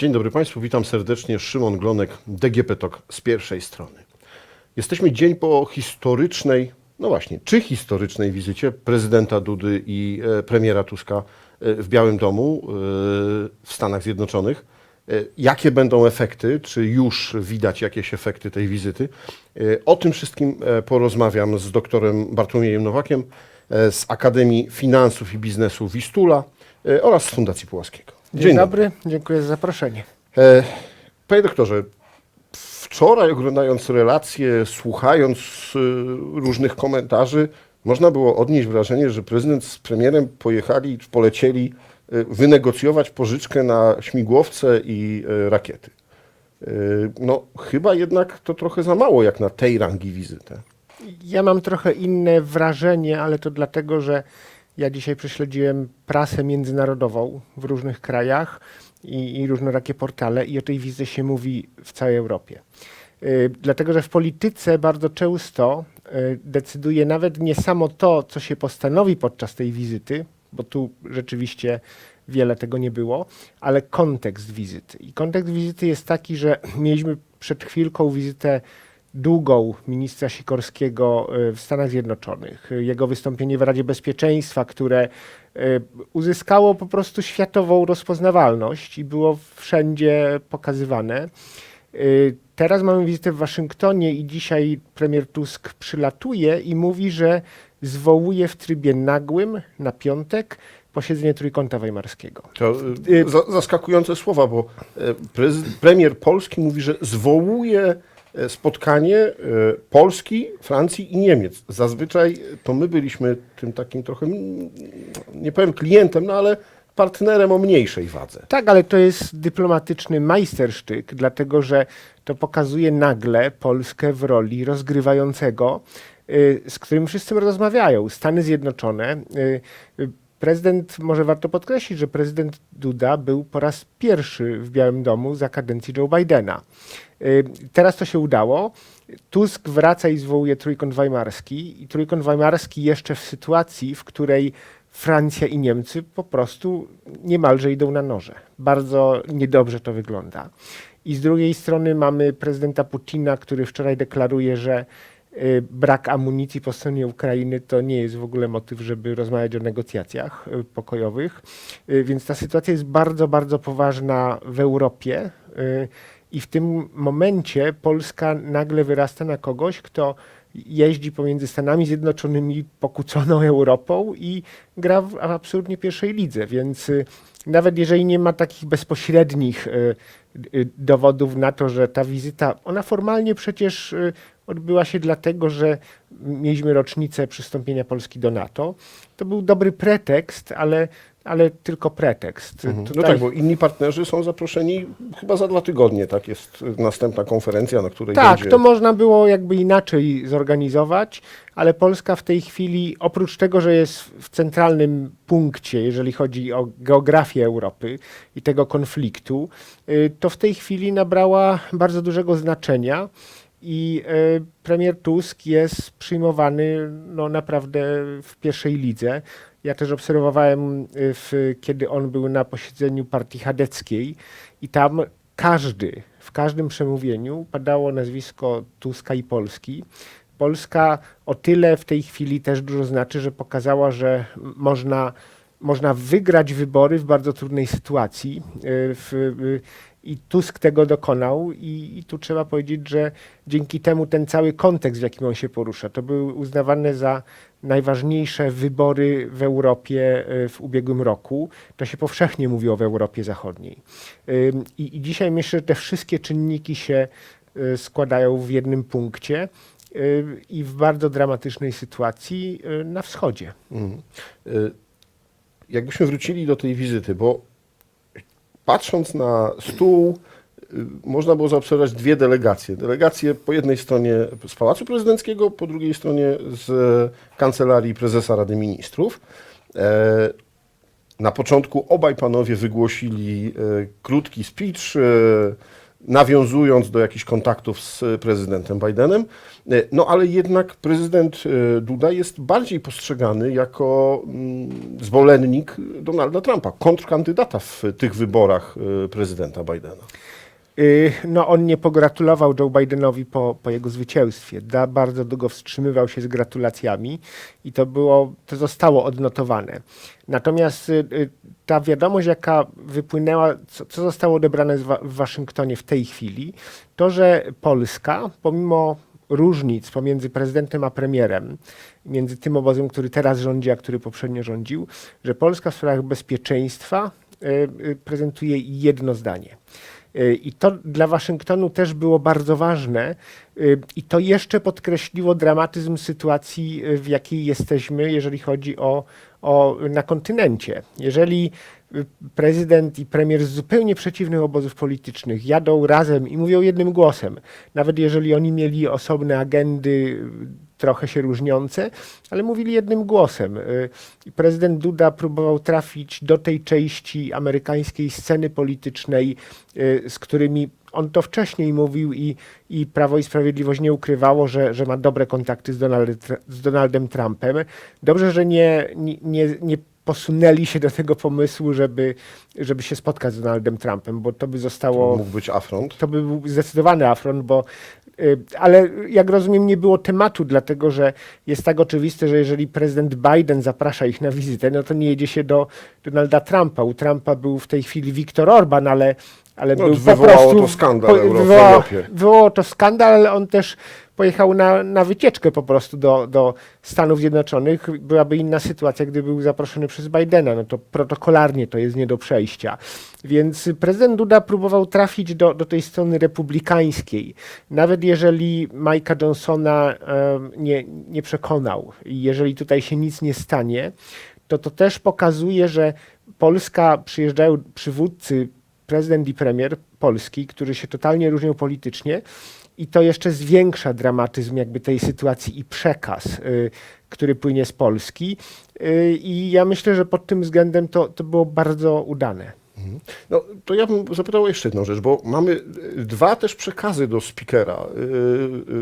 Dzień dobry Państwu, witam serdecznie. Szymon Glonek, DGP TOK z pierwszej strony. Jesteśmy dzień po historycznej, no właśnie, czy historycznej wizycie prezydenta Dudy i e, premiera Tuska e, w Białym Domu e, w Stanach Zjednoczonych. Jakie będą efekty? Czy już widać jakieś efekty tej wizyty? O tym wszystkim porozmawiam z doktorem Bartłomiejem Nowakiem z Akademii Finansów i Biznesu Wistula oraz z Fundacji Pułaskiego. Dzień, dobry, dziękuję za zaproszenie. E, Panie doktorze, wczoraj oglądając relacje, słuchając e, różnych komentarzy, można było odnieść wrażenie, że prezydent z premierem pojechali, czy polecieli e, wynegocjować pożyczkę na śmigłowce i e, rakiety. E, No, chyba jednak to trochę za mało jak na tej rangi wizytę. Ja mam trochę inne wrażenie, ale to dlatego, że ja dzisiaj prześledziłem prasę międzynarodową w różnych krajach i, i różnorakie portale i o tej wizycie się mówi w całej Europie. Y, Dlatego, że w polityce bardzo często y, decyduje nawet nie samo to, co się postanowi podczas tej wizyty, bo tu rzeczywiście wiele tego nie było, ale kontekst wizyty. I kontekst wizyty jest taki, że mieliśmy przed chwilką wizytę długą ministra Sikorskiego y, w Stanach Zjednoczonych. Jego wystąpienie w Radzie Bezpieczeństwa, które y, uzyskało po prostu światową rozpoznawalność i było wszędzie pokazywane. Y, Teraz mamy wizytę w Waszyngtonie i dzisiaj premier Tusk przylatuje i mówi, że zwołuje w trybie nagłym na piątek posiedzenie Trójkąta Weimarskiego. To e, za, zaskakujące słowa, bo e, premier Polski mówi, że zwołuje e, spotkanie e, Polski, Francji i Niemiec. Zazwyczaj to my byliśmy tym takim trochę, nie powiem klientem, no ale partnerem o mniejszej wadze. Tak, ale to jest dyplomatyczny majstersztyk, dlatego że to pokazuje nagle Polskę w roli rozgrywającego, y, z którym wszyscy rozmawiają. Stany Zjednoczone. Prezydent, może warto podkreślić, że prezydent Duda był po raz pierwszy w Białym Domu za kadencji Joe Bidena. Y, Teraz to się udało. Tusk wraca i zwołuje Trójkąt Weimarski i Trójkąt Weimarski jeszcze w sytuacji, w której Francja i Niemcy po prostu niemalże idą na noże. Bardzo niedobrze to wygląda. I z drugiej strony mamy prezydenta Putina, który wczoraj deklaruje, że brak amunicji po stronie Ukrainy to nie jest w ogóle motyw, żeby rozmawiać o negocjacjach y, pokojowych. Y, Więc ta sytuacja jest bardzo, bardzo poważna w Europie. y, I w tym momencie Polska nagle wyrasta na kogoś, kto jeździ pomiędzy Stanami Zjednoczonymi, pokłóconą Europą i gra w absolutnie pierwszej lidze. Więc y, nawet jeżeli nie ma takich bezpośrednich y, y, dowodów na to, że ta wizyta, ona formalnie przecież y, odbyła się dlatego, że mieliśmy rocznicę przystąpienia Polski do NATO, to był dobry pretekst, ale, ale tylko pretekst. No Tutaj- tak, bo inni partnerzy są zaproszeni chyba za dwa tygodnie, tak? Jest następna konferencja, na której Tak, będzie... to można było jakby inaczej zorganizować, ale Polska w tej chwili, oprócz tego, że jest w centralnym punkcie, jeżeli chodzi o geografię Europy i tego konfliktu, y, to w tej chwili nabrała bardzo dużego znaczenia. I y, premier Tusk jest przyjmowany no, naprawdę w pierwszej lidze. Ja też obserwowałem, y, w, kiedy on był na posiedzeniu partii chadeckiej i tam każdy, w każdym przemówieniu padało nazwisko Tuska i Polski. Polska o tyle w tej chwili też dużo znaczy, że pokazała, że można, można wygrać wybory w bardzo trudnej sytuacji. y, W, I Tusk tego dokonał, i, i tu trzeba powiedzieć, że dzięki temu ten cały kontekst, w jakim on się porusza, to były uznawane za najważniejsze wybory w Europie y, w ubiegłym roku. To się powszechnie mówiło w Europie Zachodniej. I, I dzisiaj myślę, że te wszystkie czynniki się y, składają w jednym punkcie y, i w bardzo dramatycznej sytuacji na wschodzie. Y, Jakbyśmy wrócili do tej wizyty, bo patrząc na stół, y, można było zaobserwować dwie delegacje. Delegacje po jednej stronie z Pałacu Prezydenckiego, po drugiej stronie z Kancelarii Prezesa Rady Ministrów. E, Na początku obaj panowie wygłosili e, krótki speech, e, nawiązując do jakichś kontaktów z prezydentem Bidenem. E, No ale jednak prezydent e, Duda jest bardziej postrzegany jako mm, zwolennik Donalda Trumpa, kontrkandydata w tych wyborach e, prezydenta Bidena. Y, No, on nie pogratulował Joe Bidenowi po, po jego zwycięstwie. Da, bardzo długo wstrzymywał się z gratulacjami i to było, to zostało odnotowane. Natomiast y, y, ta wiadomość, jaka wypłynęła, co, co zostało odebrane wa- w Waszyngtonie w tej chwili, to, że Polska, pomimo różnic pomiędzy prezydentem a premierem, między tym obozem, który teraz rządzi, a który poprzednio rządził, że Polska w sprawach bezpieczeństwa prezentuje jedno zdanie. Y, I to dla Waszyngtonu też było bardzo ważne y, i to jeszcze podkreśliło dramatyzm sytuacji, y, w jakiej jesteśmy, jeżeli chodzi o, o na kontynencie. Jeżeli prezydent i premier z zupełnie przeciwnych obozów politycznych jadą razem i mówią jednym głosem, nawet jeżeli oni mieli osobne agendy trochę się różniące, ale mówili jednym głosem. Y, prezydent Duda próbował trafić do tej części amerykańskiej sceny politycznej, y, z którymi on to wcześniej mówił i, i Prawo i Sprawiedliwość nie ukrywało, że, że ma dobre kontakty z, Donald, z Donaldem Trumpem. Dobrze, że nie, nie, nie posunęli się do tego pomysłu, żeby, żeby się spotkać z Donaldem Trumpem, bo to by zostało Mógł być afront. to by był zdecydowany afront, bo y, ale jak rozumiem, nie było tematu, dlatego że jest tak oczywiste, że jeżeli prezydent Biden zaprasza ich na wizytę, no to nie jedzie się do Donalda Trumpa. U Trumpa był w tej chwili Viktor Orban, ale, ale No, był po wywołało prostu... to skandal w wywołało, Europie. wywołało to skandal, ale on też pojechał na, na wycieczkę po prostu do, do Stanów Zjednoczonych. Byłaby inna sytuacja, gdyby był zaproszony przez Bidena. No to protokolarnie to jest nie do przejścia. Więc prezydent Duda próbował trafić do, do tej strony republikańskiej. Nawet jeżeli Mike'a Johnsona em, nie, nie przekonał i jeżeli tutaj się nic nie stanie, to to też pokazuje, że Polska przyjeżdżają przywódcy, prezydent i premier Polski, którzy się totalnie różnią politycznie i to jeszcze zwiększa dramatyzm jakby tej sytuacji i przekaz, y, który płynie z Polski. Y, I ja myślę, że pod tym względem to, to było bardzo udane. No, to ja bym zapytał jeszcze jedną rzecz, bo mamy y, dwa też przekazy do speakera y,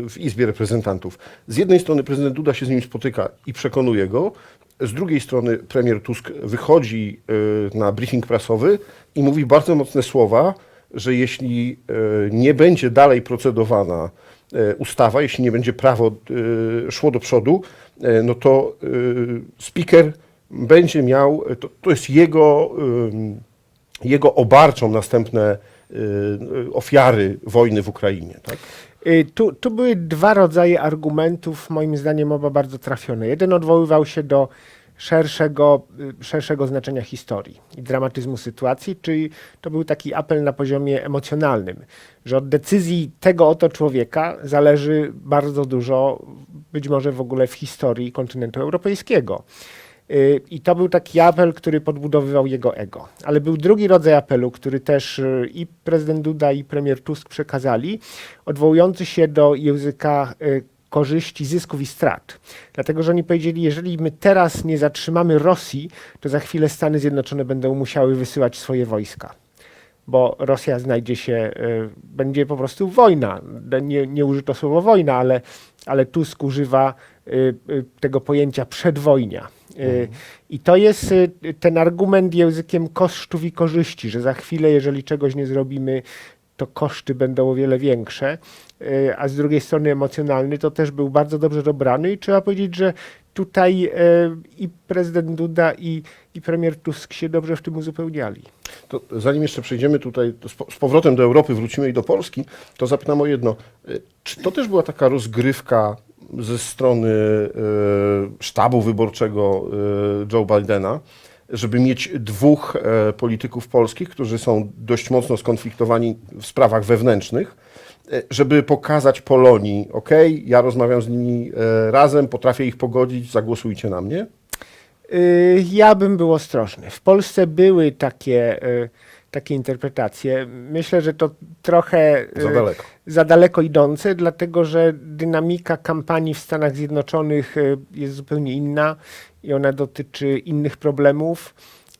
y, w Izbie Reprezentantów. Z jednej strony prezydent Duda się z nim spotyka i przekonuje go, z drugiej strony premier Tusk wychodzi y, na briefing prasowy i mówi bardzo mocne słowa, że jeśli y, nie będzie dalej procedowana y, ustawa, jeśli nie będzie prawo szło do przodu, no to speaker będzie miał, to, to jest jego jego obarczą następne ofiary wojny w Ukrainie. Tak? Y, Tu, tu były dwa rodzaje argumentów, moim zdaniem oba bardzo trafione. Jeden odwoływał się do szerszego, y, szerszego znaczenia historii i dramatyzmu sytuacji, czyli to był taki apel na poziomie emocjonalnym, że od decyzji tego oto człowieka zależy bardzo dużo, być może w ogóle w historii kontynentu europejskiego. I to był taki apel, który podbudowywał jego ego. Ale był drugi rodzaj apelu, który też y, i prezydent Duda, i premier Tusk przekazali, odwołujący się do języka y, korzyści, zysków i strat. Dlatego, że oni powiedzieli, jeżeli my teraz nie zatrzymamy Rosji, to za chwilę Stany Zjednoczone będą musiały wysyłać swoje wojska bo Rosja znajdzie się, y, będzie po prostu wojna. Nie, nie użyto słowa wojna, ale, ale Tusk używa tego pojęcia przedwojnia. Y, I to jest y, ten argument językiem kosztów i korzyści, że za chwilę, jeżeli czegoś nie zrobimy, to koszty będą o wiele większe, y, a z drugiej strony emocjonalny to też był bardzo dobrze dobrany i trzeba powiedzieć, że tutaj y, i prezydent Duda i, i premier Tusk się dobrze w tym uzupełniali. To zanim jeszcze przejdziemy tutaj z, po- z powrotem do Europy, wrócimy i do Polski, to zapytam o jedno. Y, Czy to też była taka rozgrywka ze strony y, sztabu wyborczego y, Joe Bidena, żeby mieć dwóch e, polityków polskich, którzy są dość mocno skonfliktowani w sprawach wewnętrznych, e, żeby pokazać Polonii, ok, ja rozmawiam z nimi e, razem, potrafię ich pogodzić, zagłosujcie na mnie? Y, Ja bym był ostrożny. W Polsce były takie, y, takie interpretacje. Myślę, że to trochę y, Za daleko. za daleko idące, dlatego że dynamika kampanii w Stanach Zjednoczonych y, jest zupełnie inna i ona dotyczy innych problemów.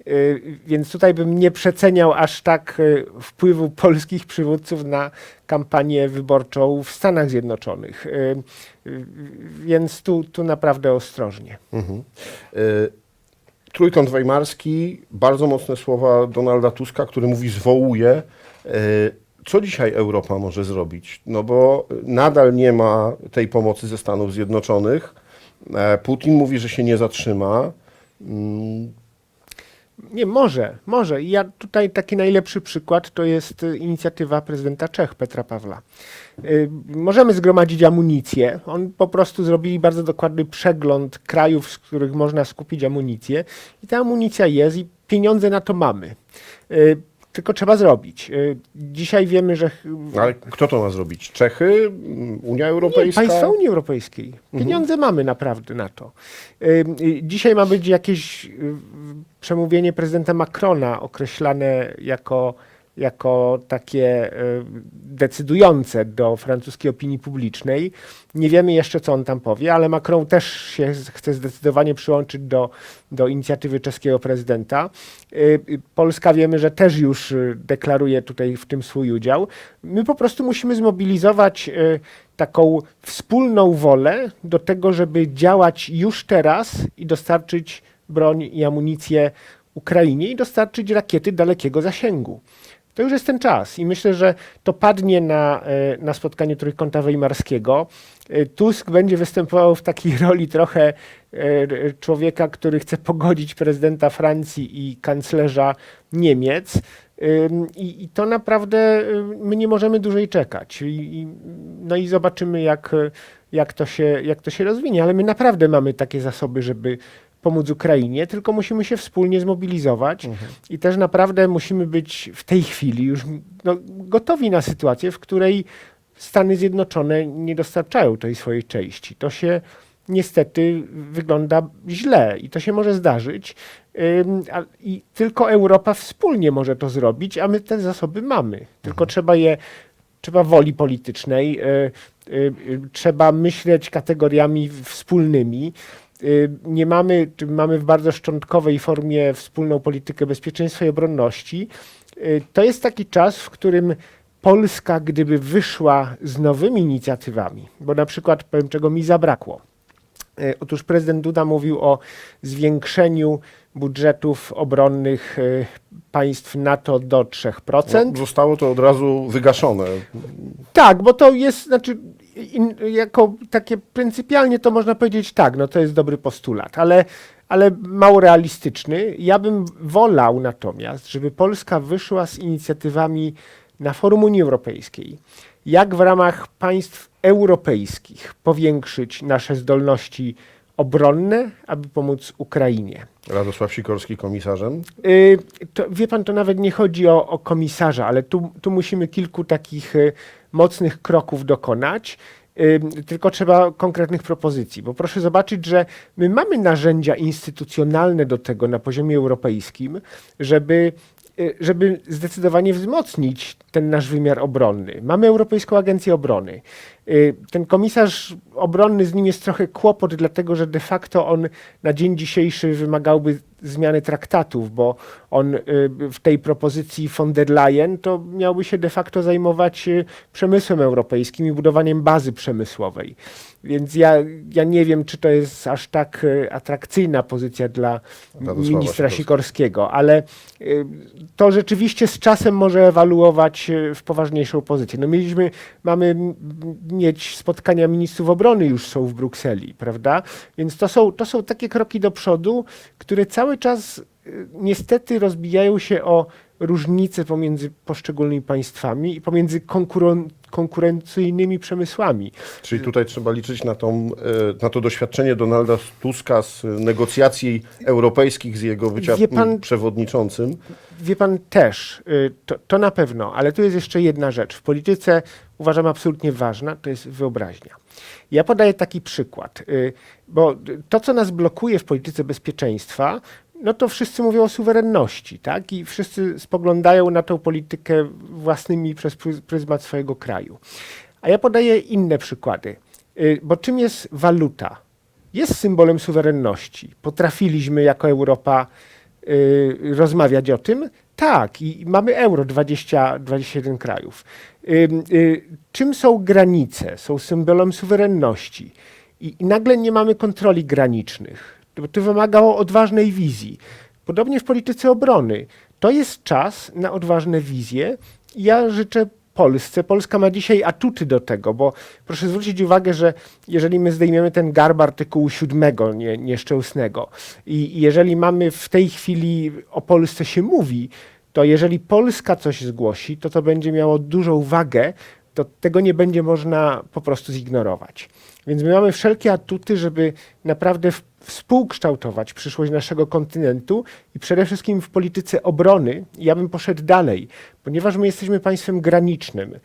Y, Więc tutaj bym nie przeceniał aż tak y, wpływu polskich przywódców na kampanię wyborczą w Stanach Zjednoczonych. Y, y, Więc tu, tu naprawdę ostrożnie. Mhm. E, Trójkąt Weimarski, bardzo mocne słowa Donalda Tuska, który mówi zwołuje. E, Co dzisiaj Europa może zrobić? No bo nadal nie ma tej pomocy ze Stanów Zjednoczonych. E, Putin mówi, że się nie zatrzyma. Nie, może, może. I Ja tutaj taki najlepszy przykład to jest y, inicjatywa prezydenta Czech Petra Pawla. Y, Możemy zgromadzić amunicję. On po prostu zrobili bardzo dokładny przegląd krajów, z których można skupić amunicję. I ta amunicja jest i pieniądze na to mamy. Y, Tylko trzeba zrobić. Y, Dzisiaj wiemy, że Ale kto to ma zrobić? Czechy? Unia Europejska? nie, państwa Unii Europejskiej. Pieniądze mamy naprawdę na to. Y, y, Dzisiaj ma być jakieś przemówienie prezydenta Macrona określane jako, jako takie y, decydujące do francuskiej opinii publicznej. Nie wiemy jeszcze, co on tam powie, ale Macron też się chce zdecydowanie przyłączyć do, do inicjatywy czeskiego prezydenta. Y, y, Polska wiemy, że też już deklaruje tutaj w tym swój udział. My po prostu musimy zmobilizować taką wspólną wolę do tego, żeby działać już teraz i dostarczyć broń i amunicję Ukrainie i dostarczyć rakiety dalekiego zasięgu. To już jest ten czas i myślę, że to padnie na, e, na spotkaniu Trójkąta Weimarskiego. E, Tusk będzie występował w takiej roli trochę e, człowieka, który chce pogodzić prezydenta Francji i kanclerza Niemiec. I, I to naprawdę my nie możemy dłużej czekać. I, no i zobaczymy, jak, jak, to się, jak to się rozwinie. Ale my naprawdę mamy takie zasoby, żeby pomóc Ukrainie, tylko musimy się wspólnie zmobilizować i też naprawdę musimy być w tej chwili już no, gotowi na sytuację, w której Stany Zjednoczone nie dostarczają tej swojej części. To się niestety wygląda źle i to się może zdarzyć. Ym, a- I tylko Europa wspólnie może to zrobić, a my te zasoby mamy. Tylko trzeba je, trzeba woli politycznej, y, y, y, trzeba myśleć kategoriami wspólnymi. Y, Nie mamy, mamy w bardzo szczątkowej formie wspólną politykę bezpieczeństwa i obronności. Y, To jest taki czas, w którym Polska, gdyby wyszła z nowymi inicjatywami, bo na przykład powiem, czego mi zabrakło. E, Otóż prezydent Duda mówił o zwiększeniu budżetów obronnych państw NATO do 3%. No, zostało to od razu wygaszone. Tak, bo to jest, znaczy, in, jako takie pryncypialnie to można powiedzieć tak, no to jest dobry postulat, ale, ale mało realistyczny. Ja bym wolał natomiast, żeby Polska wyszła z inicjatywami na forum Unii Europejskiej, jak w ramach państw europejskich powiększyć nasze zdolności obronne, aby pomóc Ukrainie. Radosław Sikorski komisarzem. Y, To, wie pan, to nawet nie chodzi o, o komisarza, ale tu, tu musimy kilku takich y, mocnych kroków dokonać. y, Tylko trzeba konkretnych propozycji, bo proszę zobaczyć, że my mamy narzędzia instytucjonalne do tego na poziomie europejskim, żeby, y, żeby zdecydowanie wzmocnić ten nasz wymiar obronny. Mamy Europejską Agencję Obrony. Y, Ten komisarz obronny, z nim jest trochę kłopot, dlatego że de facto on na dzień dzisiejszy wymagałby zmiany traktatów, bo on y, w tej propozycji von der Leyen to miałby się de facto zajmować y, przemysłem europejskim i budowaniem bazy przemysłowej. Więc ja, ja nie wiem, czy to jest aż tak atrakcyjna pozycja dla ministra Sikorskiego. Ale to rzeczywiście z czasem może ewaluować w poważniejszą pozycję. No mieliśmy, mamy mieć spotkania ministrów obrony już są w Brukseli, prawda? Więc to są, to są takie kroki do przodu, które cały czas niestety rozbijają się o różnice pomiędzy poszczególnymi państwami i pomiędzy konkuren- konkurencyjnymi przemysłami. Czyli tutaj trzeba liczyć na, tą, e, na to doświadczenie Donalda Tuska z negocjacji europejskich, z jego bycia Wie pan- przewodniczącym. Wie pan też, y, to, to na pewno, ale tu jest jeszcze jedna rzecz. W polityce uważam absolutnie ważna, to jest wyobraźnia. Ja podaję taki przykład, y, bo to, co nas blokuje w polityce bezpieczeństwa, no to wszyscy mówią o suwerenności, tak? I wszyscy spoglądają na tą politykę własnymi przez pryz- pryzmat swojego kraju. A ja podaję inne przykłady, y, bo czym jest waluta? Jest symbolem suwerenności. Potrafiliśmy jako Europa y, rozmawiać o tym? Tak, i mamy euro 20, 21 krajów. Y, czym są granice? Są symbolem suwerenności. I nagle nie mamy kontroli granicznych. To, to wymagało odważnej wizji. Podobnie w polityce obrony. To jest czas na odważne wizje. Ja życzę Polsce. Polska ma dzisiaj atuty do tego, bo proszę zwrócić uwagę, że jeżeli my zdejmiemy ten garb artykułu 7 nie, nieszczęsnego i jeżeli mamy w tej chwili o Polsce się mówi, to jeżeli Polska coś zgłosi, to to będzie miało dużą wagę, to tego nie będzie można po prostu zignorować. Więc my mamy wszelkie atuty, żeby naprawdę współkształtować przyszłość naszego kontynentu i przede wszystkim w polityce obrony. Ja bym poszedł dalej, ponieważ my jesteśmy państwem granicznym.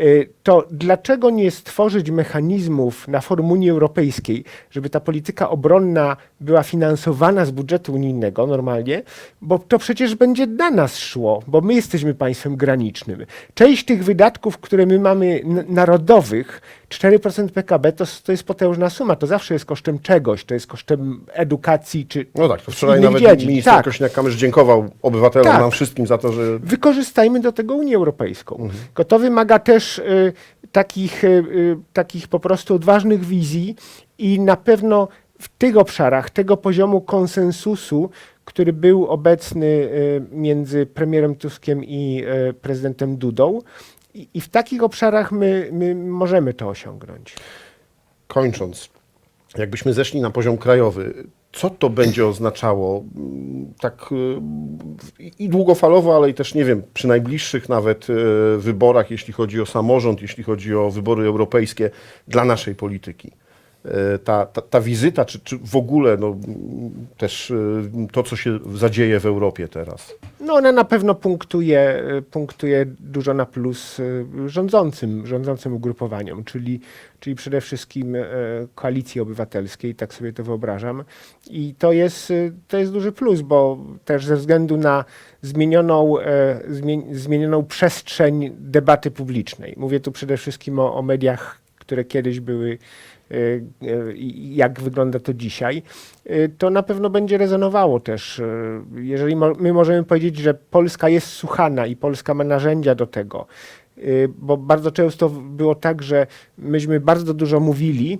Y, To dlaczego nie stworzyć mechanizmów na forum Unii Europejskiej, żeby ta polityka obronna była finansowana z budżetu unijnego normalnie, bo to przecież będzie na nas szło, bo my jesteśmy państwem granicznym. Część tych wydatków, które my mamy narodowych, 4% PKB, to, to jest potężna suma, to zawsze jest kosztem czegoś, to jest kosztem edukacji czy No tak, to wczoraj innych nawet dziedzin. minister Tak. Kośniak-Kamysz dziękował obywatelom, Tak. nam wszystkim za to, że wykorzystajmy do tego Unię Europejską. Mhm. Tylko to wymaga też y, takich, y, y, takich po prostu odważnych wizji i na pewno w tych obszarach, tego poziomu konsensusu, który był obecny y, między premierem Tuskiem i y, prezydentem Dudą. I, w takich obszarach my, my możemy to osiągnąć. kończąc, jakbyśmy zeszli na poziom krajowy, co to będzie oznaczało mm, tak y, i długofalowo, ale i też nie wiem, przy najbliższych nawet y, wyborach, jeśli chodzi o samorząd, jeśli chodzi o wybory europejskie dla naszej polityki? Y, Ta, ta, ta wizyta, czy, czy w ogóle no, też y, to, co się zadzieje w Europie teraz? No ona na pewno punktuje, y, punktuje dużo na plus rządzącym, rządzącym ugrupowaniom, czyli, czyli przede wszystkim koalicji obywatelskiej, tak sobie to wyobrażam. I to jest, to jest duży plus, bo też ze względu na zmienioną, e, zmien, zmienioną przestrzeń debaty publicznej. Mówię tu przede wszystkim o, o mediach, które kiedyś były y, i jak wygląda to dzisiaj, y, to na pewno będzie rezonowało też. Jeżeli my możemy powiedzieć, że Polska jest słuchana i Polska ma narzędzia do tego, bo bardzo często było tak, że myśmy bardzo dużo mówili,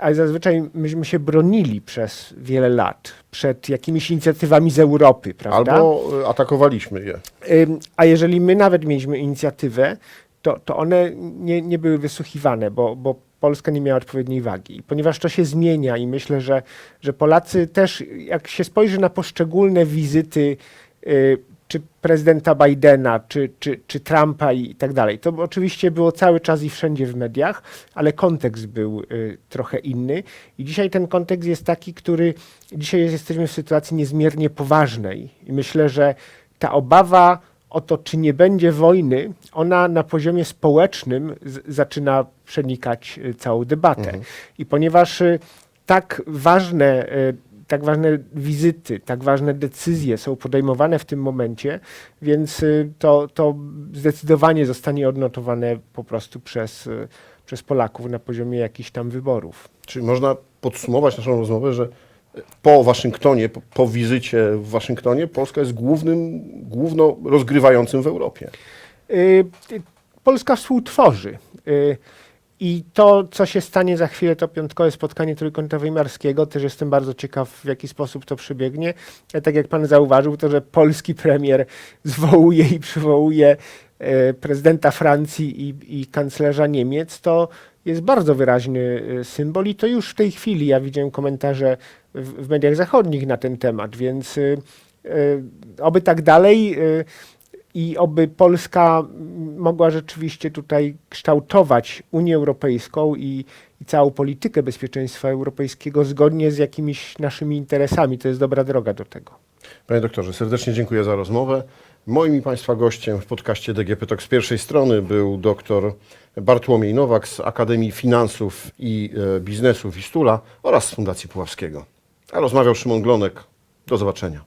ale zazwyczaj myśmy się bronili przez wiele lat przed jakimiś inicjatywami z Europy, prawda? Albo atakowaliśmy je. A jeżeli my nawet mieliśmy inicjatywę, to, to one nie, nie były wysłuchiwane, bo, bo Polska nie miała odpowiedniej wagi. Ponieważ to się zmienia i myślę, że, że Polacy też, jak się spojrzy na poszczególne wizyty y, czy prezydenta Bidena, czy, czy, czy Trumpa i tak dalej, to oczywiście było cały czas i wszędzie w mediach, ale kontekst był y, trochę inny. I dzisiaj ten kontekst jest taki, który dzisiaj jest, jesteśmy w sytuacji niezmiernie poważnej. I myślę, że ta obawa o to, czy nie będzie wojny, ona na poziomie społecznym zaczyna przenikać y, całą debatę. I ponieważ y, tak ważne, y, tak ważne wizyty, tak ważne decyzje są podejmowane w tym momencie, więc to, to zdecydowanie zostanie odnotowane po prostu przez, przez Polaków na poziomie jakichś tam wyborów. Czyli można podsumować naszą rozmowę, że po Waszyngtonie, po, po wizycie w Waszyngtonie, Polska jest głównym, główno rozgrywającym w Europie. Y, y, Polska współtworzy. Y, I to, co się stanie za chwilę, to piątkowe spotkanie Trójkąta Weimarskiego, też jestem bardzo ciekaw, w jaki sposób to przebiegnie. A tak jak pan zauważył, to, że polski premier zwołuje i przywołuje e, prezydenta Francji i, i kanclerza Niemiec, to jest bardzo wyraźny e, symbol i to już w tej chwili, ja widziałem komentarze w, w mediach zachodnich na ten temat, więc y, oby tak dalej. i oby Polska mogła rzeczywiście tutaj kształtować Unię Europejską i, i całą politykę bezpieczeństwa europejskiego zgodnie z jakimiś naszymi interesami. To jest dobra droga do tego. Panie doktorze, serdecznie dziękuję za rozmowę. Moim i Państwa gościem w podcaście DGP Talk z pierwszej strony był dr Bartłomiej Nowak z Akademii Finansów i e, Biznesu Wistula oraz z Fundacji Puławskiego. A rozmawiał Szymon Glonek. Do zobaczenia.